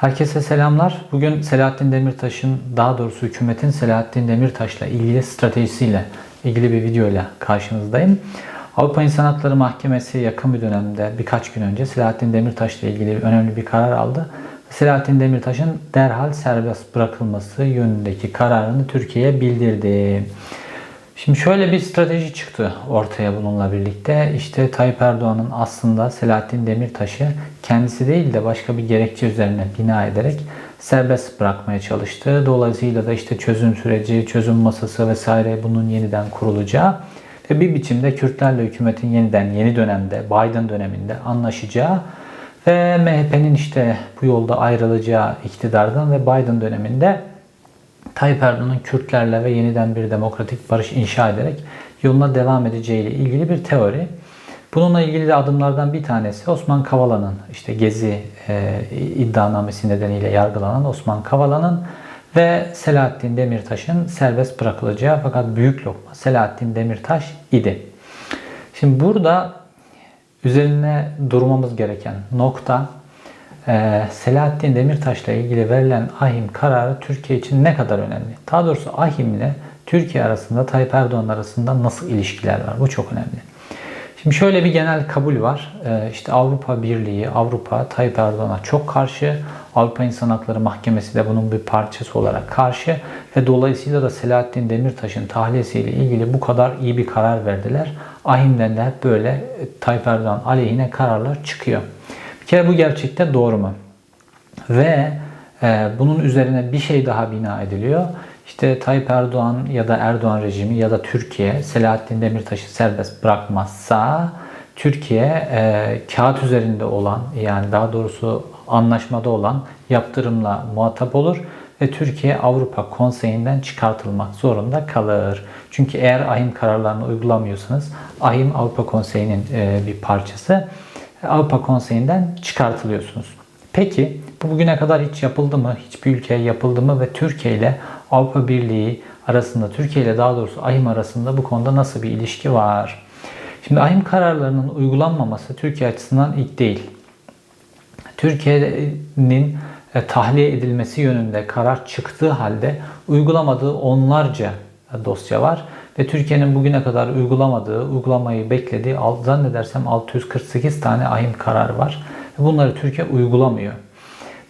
Herkese selamlar. Bugün Selahattin Demirtaş'ın, daha doğrusu hükümetin Selahattin Demirtaş'la ilgili stratejisiyle ilgili bir video ile karşınızdayım. Avrupa İnsan Hakları Mahkemesi yakın bir dönemde birkaç gün önce Selahattin Demirtaş'la ilgili önemli bir karar aldı. Selahattin Demirtaş'ın derhal serbest bırakılması yönündeki kararını Türkiye'ye bildirdi. Şimdi şöyle bir strateji çıktı ortaya bununla birlikte. İşte Tayyip Erdoğan'ın aslında Selahattin Demirtaş'ı kendisi değil de başka bir gerekçe üzerine bina ederek serbest bırakmaya çalıştı. Dolayısıyla da işte çözüm süreci, çözüm masası vesaire bunun yeniden kurulacağı ve bir biçimde Kürtlerle hükümetin yeniden yeni dönemde, Biden döneminde anlaşacağı ve MHP'nin işte bu yolda ayrılacağı iktidardan ve Biden döneminde Tayyip Erdoğan'ın Kürtlerle ve yeniden bir demokratik barış inşa ederek yoluna devam edeceğiyle ilgili bir teori. Bununla ilgili de adımlardan bir tanesi Osman Kavala'nın işte Gezi e, iddianamesi nedeniyle yargılanan Osman Kavala'nın ve Selahattin Demirtaş'ın serbest bırakılacağı fakat büyük lokma Selahattin Demirtaş idi. Şimdi burada üzerine durmamız gereken nokta Selahattin Demirtaş'la ilgili verilen ahim kararı Türkiye için ne kadar önemli? Daha doğrusu ahim ile Türkiye arasında Tayyip Erdoğan arasında nasıl ilişkiler var? Bu çok önemli. Şimdi şöyle bir genel kabul var. Ee, işte Avrupa Birliği, Avrupa Tayyip Erdoğan'a çok karşı. Avrupa İnsan Hakları Mahkemesi de bunun bir parçası olarak karşı. Ve dolayısıyla da Selahattin Demirtaş'ın tahliyesiyle ilgili bu kadar iyi bir karar verdiler. Ahimden de hep böyle Tayyip Erdoğan aleyhine kararlar çıkıyor kere bu gerçekte doğru mu? Ve e, bunun üzerine bir şey daha bina ediliyor. İşte Tayyip Erdoğan ya da Erdoğan rejimi ya da Türkiye Selahattin Demirtaş'ı serbest bırakmazsa Türkiye e, kağıt üzerinde olan yani daha doğrusu anlaşmada olan yaptırımla muhatap olur ve Türkiye Avrupa Konseyi'nden çıkartılmak zorunda kalır. Çünkü eğer ahim kararlarını uygulamıyorsanız ahim Avrupa Konseyi'nin e, bir parçası. Avrupa Konseyi'nden çıkartılıyorsunuz. Peki bu bugüne kadar hiç yapıldı mı? Hiçbir ülkeye yapıldı mı? Ve Türkiye ile Avrupa Birliği arasında, Türkiye ile daha doğrusu AHİM arasında bu konuda nasıl bir ilişki var? Şimdi AHİM kararlarının uygulanmaması Türkiye açısından ilk değil. Türkiye'nin e, tahliye edilmesi yönünde karar çıktığı halde uygulamadığı onlarca dosya var ve Türkiye'nin bugüne kadar uygulamadığı, uygulamayı beklediği zannedersem 648 tane ahim kararı var. Bunları Türkiye uygulamıyor.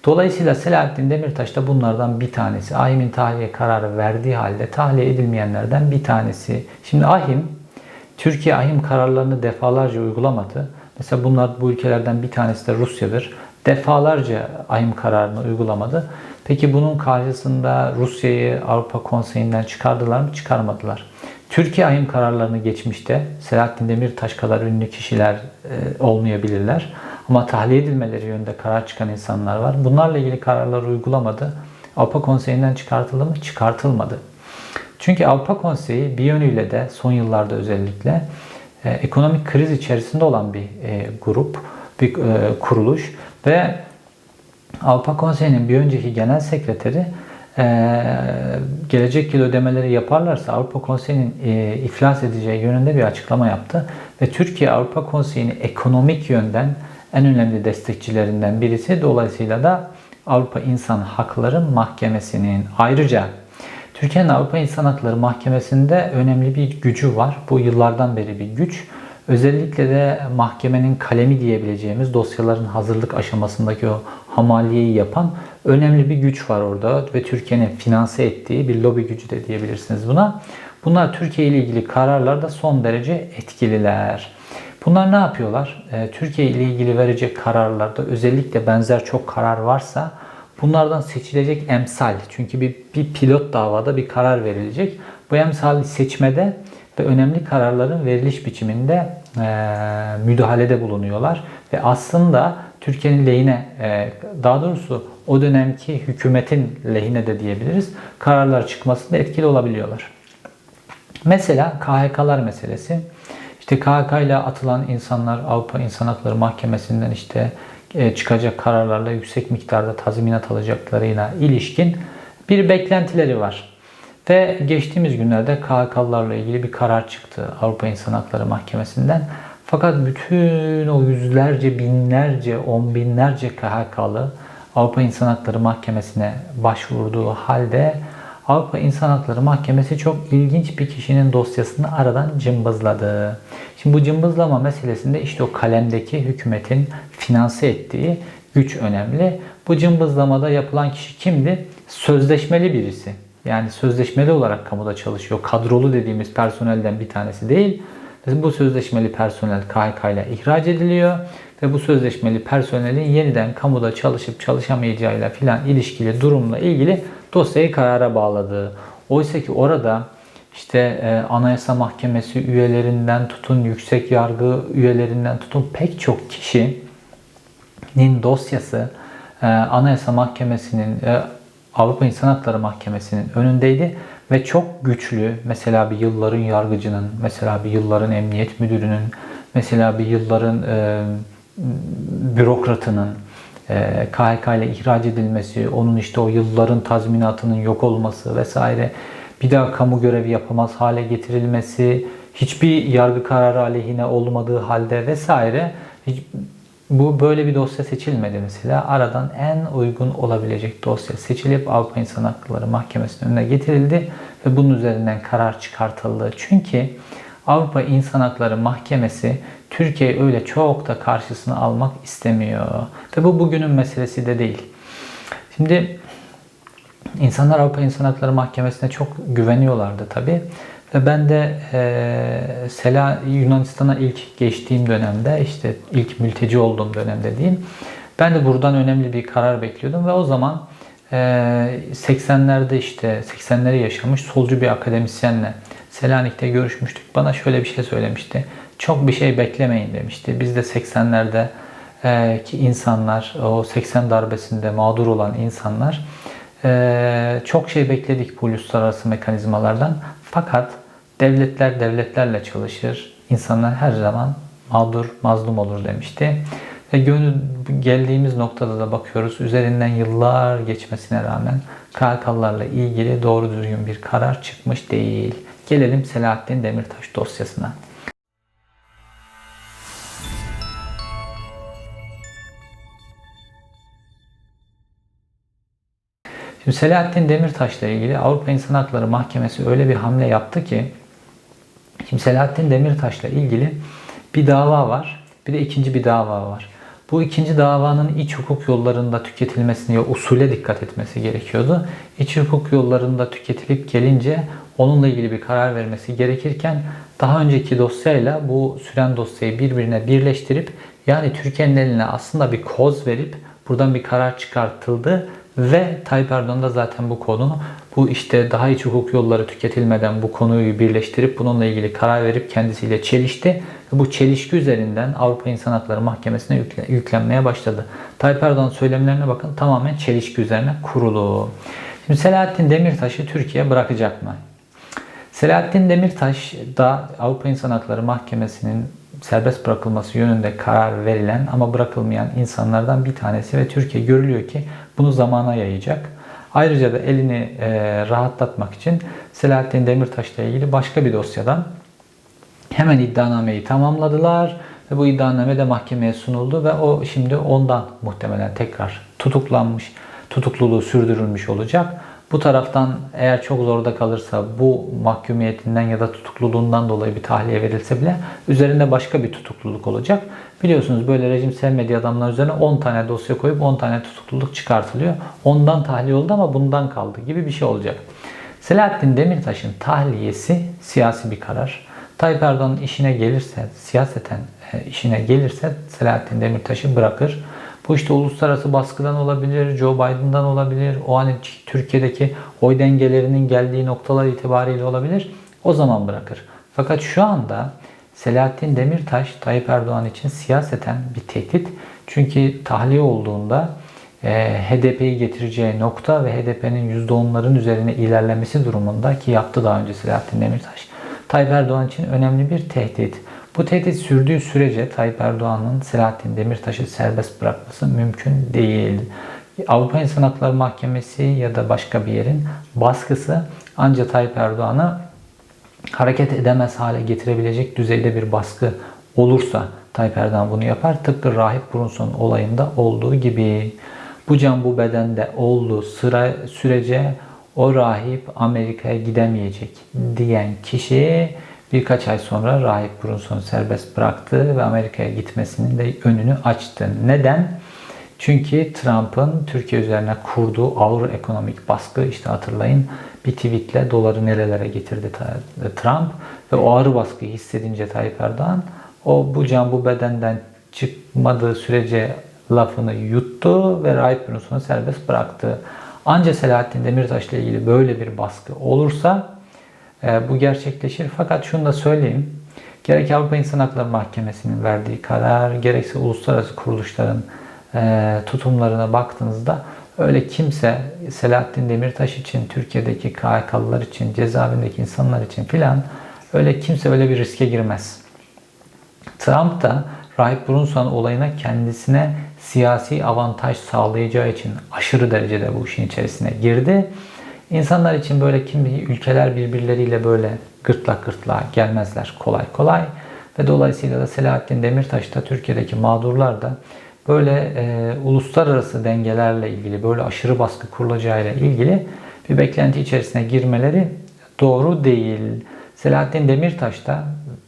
Dolayısıyla Selahattin Demirtaş da bunlardan bir tanesi. Ahim'in tahliye kararı verdiği halde tahliye edilmeyenlerden bir tanesi. Şimdi Ahim, Türkiye Ahim kararlarını defalarca uygulamadı. Mesela bunlar bu ülkelerden bir tanesi de Rusya'dır. Defalarca Ahim kararını uygulamadı. Peki bunun karşısında Rusya'yı Avrupa Konseyi'nden çıkardılar mı? Çıkarmadılar. Türkiye ahim kararlarını geçmişte Selahattin Demirtaş kadar ünlü kişiler e, olmayabilirler. Ama tahliye edilmeleri yönünde karar çıkan insanlar var. Bunlarla ilgili kararlar uygulamadı. Avrupa Konseyi'nden çıkartıldı mı? Çıkartılmadı. Çünkü Avrupa Konseyi bir yönüyle de son yıllarda özellikle e, ekonomik kriz içerisinde olan bir e, grup, bir e, kuruluş ve Avrupa Konseyi'nin bir önceki genel sekreteri e, gelecek yıl ödemeleri yaparlarsa Avrupa Konseyi'nin e, iflas edeceği yönünde bir açıklama yaptı. Ve Türkiye Avrupa Konseyi'nin ekonomik yönden en önemli destekçilerinden birisi. Dolayısıyla da Avrupa İnsan Hakları Mahkemesi'nin ayrıca Türkiye'nin Avrupa İnsan Hakları Mahkemesi'nde önemli bir gücü var. Bu yıllardan beri bir güç. Özellikle de mahkemenin kalemi diyebileceğimiz dosyaların hazırlık aşamasındaki o hamaliyeyi yapan önemli bir güç var orada ve Türkiye'nin finanse ettiği bir lobi gücü de diyebilirsiniz buna. Bunlar Türkiye ile ilgili kararlarda son derece etkililer. Bunlar ne yapıyorlar? Ee, Türkiye ile ilgili verecek kararlarda özellikle benzer çok karar varsa bunlardan seçilecek emsal. Çünkü bir, bir pilot davada bir karar verilecek. Bu emsal seçmede ve önemli kararların veriliş biçiminde e, müdahalede bulunuyorlar. Ve aslında Türkiye'nin lehine, e, daha doğrusu o dönemki hükümetin lehine de diyebiliriz, kararlar çıkmasında etkili olabiliyorlar. Mesela KHK'lar meselesi. İşte KHK ile atılan insanlar Avrupa İnsan Hakları Mahkemesi'nden işte çıkacak kararlarla yüksek miktarda tazminat alacaklarına ilişkin bir beklentileri var. Ve geçtiğimiz günlerde KHK'larla ilgili bir karar çıktı Avrupa İnsan Hakları Mahkemesi'nden. Fakat bütün o yüzlerce, binlerce, on binlerce KHK'lı Avrupa İnsan Hakları Mahkemesi'ne başvurduğu halde Avrupa İnsan Hakları Mahkemesi çok ilginç bir kişinin dosyasını aradan cımbızladı. Şimdi bu cımbızlama meselesinde işte o kalemdeki hükümetin finanse ettiği güç önemli. Bu cımbızlamada yapılan kişi kimdi? Sözleşmeli birisi. Yani sözleşmeli olarak kamuda çalışıyor. Kadrolu dediğimiz personelden bir tanesi değil. Bu sözleşmeli personel KHK ile ihraç ediliyor ve bu sözleşmeli personelin yeniden kamuda çalışıp çalışamayacağıyla filan ilişkili durumla ilgili dosyayı karara bağladı. Oysa ki orada işte e, Anayasa Mahkemesi üyelerinden tutun, yüksek yargı üyelerinden tutun pek çok kişinin dosyası e, Anayasa Mahkemesi'nin, e, Avrupa İnsan Hakları Mahkemesi'nin önündeydi ve çok güçlü mesela bir yılların yargıcının, mesela bir yılların emniyet müdürünün, mesela bir yılların e, bürokratının e, KHK ile ihraç edilmesi, onun işte o yılların tazminatının yok olması vesaire, bir daha kamu görevi yapamaz hale getirilmesi, hiçbir yargı kararı aleyhine olmadığı halde vesaire hiç, bu böyle bir dosya seçilmedi mesela. Aradan en uygun olabilecek dosya seçilip Avrupa İnsan Hakları Mahkemesi'nin önüne getirildi ve bunun üzerinden karar çıkartıldı. Çünkü Avrupa İnsan Hakları Mahkemesi Türkiye öyle çok da karşısına almak istemiyor. Ve bu bugünün meselesi de değil. Şimdi insanlar Avrupa İnsan Hakları Mahkemesi'ne çok güveniyorlardı tabi. Ve ben de e, Sela Yunanistan'a ilk geçtiğim dönemde işte ilk mülteci olduğum dönemde diyeyim. Ben de buradan önemli bir karar bekliyordum ve o zaman e, 80'lerde işte 80'leri yaşamış solcu bir akademisyenle Selanik'te görüşmüştük. Bana şöyle bir şey söylemişti. Çok bir şey beklemeyin demişti. Biz de 80'lerde e, ki insanlar, o 80 darbesinde mağdur olan insanlar e, çok şey bekledik bu uluslararası mekanizmalardan. Fakat devletler devletlerle çalışır. İnsanlar her zaman mağdur, mazlum olur demişti. Ve gönül geldiğimiz noktada da bakıyoruz üzerinden yıllar geçmesine rağmen KHK'larla ilgili doğru düzgün bir karar çıkmış değil. Gelelim Selahattin Demirtaş dosyasına. Şimdi Selahattin Demirtaş'la ilgili Avrupa İnsan Hakları Mahkemesi öyle bir hamle yaptı ki şimdi Selahattin Demirtaş'la ilgili bir dava var. Bir de ikinci bir dava var. Bu ikinci davanın iç hukuk yollarında tüketilmesine, usule dikkat etmesi gerekiyordu. İç hukuk yollarında tüketilip gelince onunla ilgili bir karar vermesi gerekirken daha önceki dosyayla bu süren dosyayı birbirine birleştirip yani Türkiye'nin eline aslında bir koz verip buradan bir karar çıkartıldı ve Tayyip Erdoğan da zaten bu konu bu işte daha iç hukuk yolları tüketilmeden bu konuyu birleştirip bununla ilgili karar verip kendisiyle çelişti. Bu çelişki üzerinden Avrupa İnsan Hakları Mahkemesi'ne yüklenmeye başladı. Tayyip Erdoğan söylemlerine bakın tamamen çelişki üzerine kurulu. Şimdi Selahattin Demirtaş'ı Türkiye bırakacak mı? Selahattin Demirtaş da Avrupa İnsan Hakları Mahkemesi'nin serbest bırakılması yönünde karar verilen ama bırakılmayan insanlardan bir tanesi ve Türkiye görülüyor ki bunu zamana yayacak. Ayrıca da elini e, rahatlatmak için Selahattin Demirtaş ile ilgili başka bir dosyadan hemen iddianameyi tamamladılar ve bu iddianame de mahkemeye sunuldu ve o şimdi ondan muhtemelen tekrar tutuklanmış, tutukluluğu sürdürülmüş olacak. Bu taraftan eğer çok zorda kalırsa bu mahkumiyetinden ya da tutukluluğundan dolayı bir tahliye verilse bile üzerinde başka bir tutukluluk olacak. Biliyorsunuz böyle rejim sevmediği adamlar üzerine 10 tane dosya koyup 10 tane tutukluluk çıkartılıyor. Ondan tahliye oldu ama bundan kaldı gibi bir şey olacak. Selahattin Demirtaş'ın tahliyesi siyasi bir karar. Tayyip Erdoğan'ın işine gelirse, siyaseten e, işine gelirse Selahattin Demirtaş'ı bırakır. Bu işte uluslararası baskıdan olabilir, Joe Biden'dan olabilir, o an Türkiye'deki oy dengelerinin geldiği noktalar itibariyle olabilir. O zaman bırakır. Fakat şu anda Selahattin Demirtaş Tayyip Erdoğan için siyaseten bir tehdit. Çünkü tahliye olduğunda e, HDP'yi getireceği nokta ve HDP'nin %10'ların üzerine ilerlemesi durumunda ki yaptı daha önce Selahattin Demirtaş. Tayyip Erdoğan için önemli bir tehdit. Bu tehdit sürdüğü sürece Tayyip Erdoğan'ın Selahattin Demirtaş'ı serbest bırakması mümkün değil. Avrupa İnsan Hakları Mahkemesi ya da başka bir yerin baskısı ancak Tayyip Erdoğan'ı hareket edemez hale getirebilecek düzeyde bir baskı olursa Tayyip Erdoğan bunu yapar. Tıpkı Rahip Brunson olayında olduğu gibi. bu can bu bedende olduğu sıra sürece o rahip Amerika'ya gidemeyecek diyen kişi birkaç ay sonra rahip Brunson'u serbest bıraktı ve Amerika'ya gitmesinin de önünü açtı. Neden? Çünkü Trump'ın Türkiye üzerine kurduğu ağır ekonomik baskı işte hatırlayın bir tweetle doları nerelere getirdi Trump ve o ağır baskıyı hissedince Tayyip Erdoğan o bu can bu bedenden çıkmadığı sürece lafını yuttu ve Rahip Yunus'unu serbest bıraktı. Anca Selahattin Demirtaş ile ilgili böyle bir baskı olursa bu gerçekleşir. Fakat şunu da söyleyeyim. Gerek Avrupa İnsan Hakları Mahkemesi'nin verdiği karar, gerekse uluslararası kuruluşların e, tutumlarına baktığınızda öyle kimse Selahattin Demirtaş için, Türkiye'deki KHK'lılar için, cezaevindeki insanlar için filan öyle kimse öyle bir riske girmez. Trump da Rahip Brunson olayına kendisine siyasi avantaj sağlayacağı için aşırı derecede bu işin içerisine girdi. İnsanlar için böyle kimi ülkeler birbirleriyle böyle gırtlak gırtlağa gelmezler kolay kolay. Ve dolayısıyla da Selahattin Demirtaş da Türkiye'deki mağdurlar da böyle e, uluslararası dengelerle ilgili böyle aşırı baskı kurulacağıyla ilgili bir beklenti içerisine girmeleri doğru değil. Selahattin Demirtaş da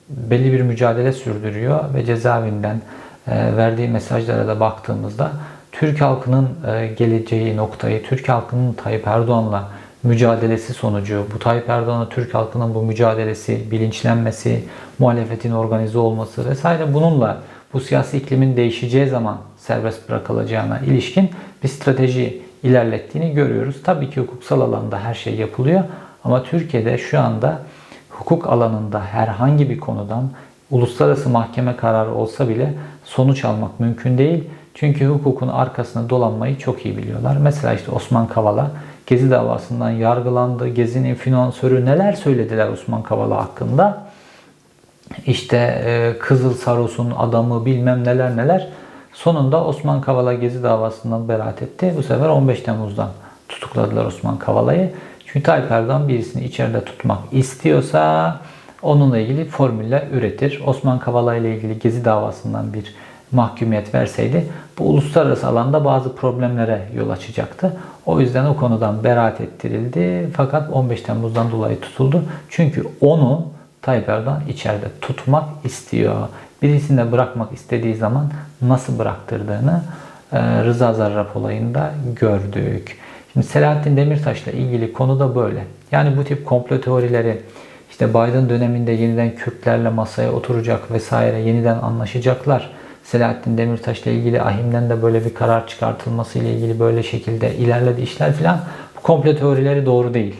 belli bir mücadele sürdürüyor ve cezaevinden e, verdiği mesajlara da baktığımızda Türk halkının e, geleceği noktayı, Türk halkının Tayyip Erdoğan'la mücadelesi sonucu, bu Tayyip Erdoğan'la Türk halkının bu mücadelesi, bilinçlenmesi, muhalefetin organize olması vesaire bununla bu siyasi iklimin değişeceği zaman serbest bırakılacağına ilişkin bir strateji ilerlettiğini görüyoruz. Tabii ki hukuksal alanda her şey yapılıyor ama Türkiye'de şu anda hukuk alanında herhangi bir konudan uluslararası mahkeme kararı olsa bile sonuç almak mümkün değil. Çünkü hukukun arkasına dolanmayı çok iyi biliyorlar. Mesela işte Osman Kavala Gezi davasından yargılandı. Gezi'nin finansörü neler söylediler Osman Kavala hakkında. İşte e, Kızıl Saros'un adamı bilmem neler neler. Sonunda Osman Kavala Gezi davasından beraat etti. Bu sefer 15 Temmuz'dan tutukladılar Osman Kavala'yı. Çünkü Tayyip Erdoğan birisini içeride tutmak istiyorsa onunla ilgili formüller üretir. Osman Kavala ile ilgili Gezi davasından bir mahkumiyet verseydi bu uluslararası alanda bazı problemlere yol açacaktı. O yüzden o konudan beraat ettirildi. Fakat 15 Temmuz'dan dolayı tutuldu. Çünkü onu Tayyip Erdoğan içeride tutmak istiyor. Birisini de bırakmak istediği zaman nasıl bıraktırdığını e, Rıza Zarrab olayında gördük. Şimdi Selahattin Demirtaş'la ilgili konu da böyle. Yani bu tip komplo teorileri işte Biden döneminde yeniden Kürtlerle masaya oturacak vesaire yeniden anlaşacaklar. Selahattin Demirtaş'la ilgili ahimden de böyle bir karar çıkartılması ile ilgili böyle şekilde ilerledi işler filan. Bu komplo teorileri doğru değil.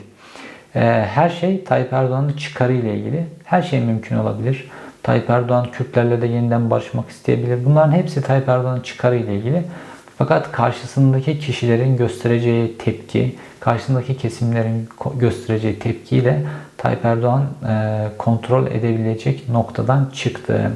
Ee, her şey Tayyip Erdoğan'ın çıkarı ile ilgili. Her şey mümkün olabilir. Tayyip Erdoğan Kürtlerle de yeniden barışmak isteyebilir. Bunların hepsi Tayyip Erdoğan'ın çıkarı ile ilgili. Fakat karşısındaki kişilerin göstereceği tepki, karşısındaki kesimlerin göstereceği tepkiyle Tayyip Erdoğan e, kontrol edebilecek noktadan çıktı.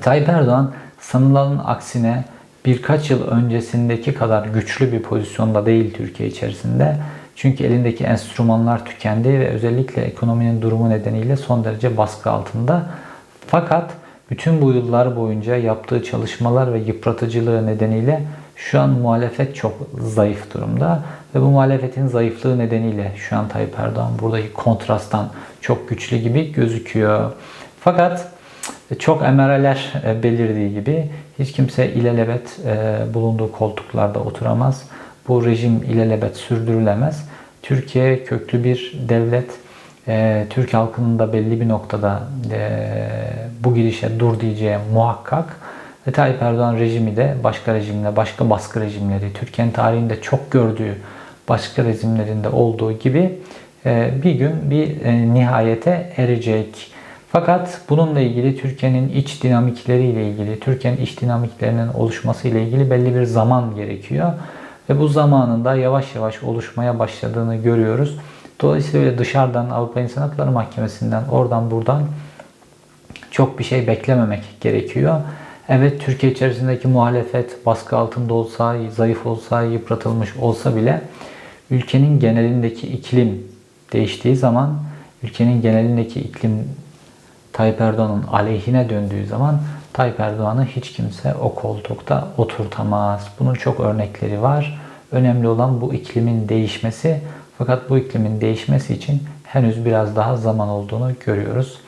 Tayyip Erdoğan sanılanın aksine birkaç yıl öncesindeki kadar güçlü bir pozisyonda değil Türkiye içerisinde. Çünkü elindeki enstrümanlar tükendi ve özellikle ekonominin durumu nedeniyle son derece baskı altında. Fakat bütün bu yıllar boyunca yaptığı çalışmalar ve yıpratıcılığı nedeniyle şu an muhalefet çok zayıf durumda. Ve bu muhalefetin zayıflığı nedeniyle şu an Tayyip Erdoğan buradaki kontrasttan çok güçlü gibi gözüküyor. Fakat çok emareler e, belirdiği gibi hiç kimse ilelebet e, bulunduğu koltuklarda oturamaz. Bu rejim ilelebet sürdürülemez. Türkiye köklü bir devlet. E, Türk halkının da belli bir noktada bu girişe dur diyeceği muhakkak. Ve Tayyip Erdoğan rejimi de başka rejimle, başka baskı rejimleri, Türkiye'nin tarihinde çok gördüğü başka rejimlerinde olduğu gibi bir gün bir nihayete erecek. Fakat bununla ilgili Türkiye'nin iç dinamikleriyle ilgili, Türkiye'nin iç dinamiklerinin oluşması ile ilgili belli bir zaman gerekiyor. Ve bu zamanında yavaş yavaş oluşmaya başladığını görüyoruz. Dolayısıyla dışarıdan Avrupa İnsan Hakları Mahkemesi'nden oradan buradan çok bir şey beklememek gerekiyor. Evet Türkiye içerisindeki muhalefet baskı altında olsa, zayıf olsa, yıpratılmış olsa bile ülkenin genelindeki iklim değiştiği zaman ülkenin genelindeki iklim Tayyip Erdoğan'ın aleyhine döndüğü zaman Tayyip Erdoğan'ı hiç kimse o koltukta oturtamaz. Bunun çok örnekleri var. Önemli olan bu iklimin değişmesi. Fakat bu iklimin değişmesi için henüz biraz daha zaman olduğunu görüyoruz.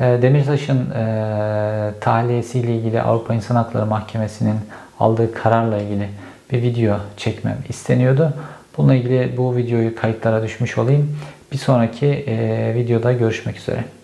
E, Demirtaş'ın e, tahliyesiyle ilgili Avrupa İnsan Hakları Mahkemesi'nin aldığı kararla ilgili bir video çekmem isteniyordu. Bununla ilgili bu videoyu kayıtlara düşmüş olayım. Bir sonraki e, videoda görüşmek üzere.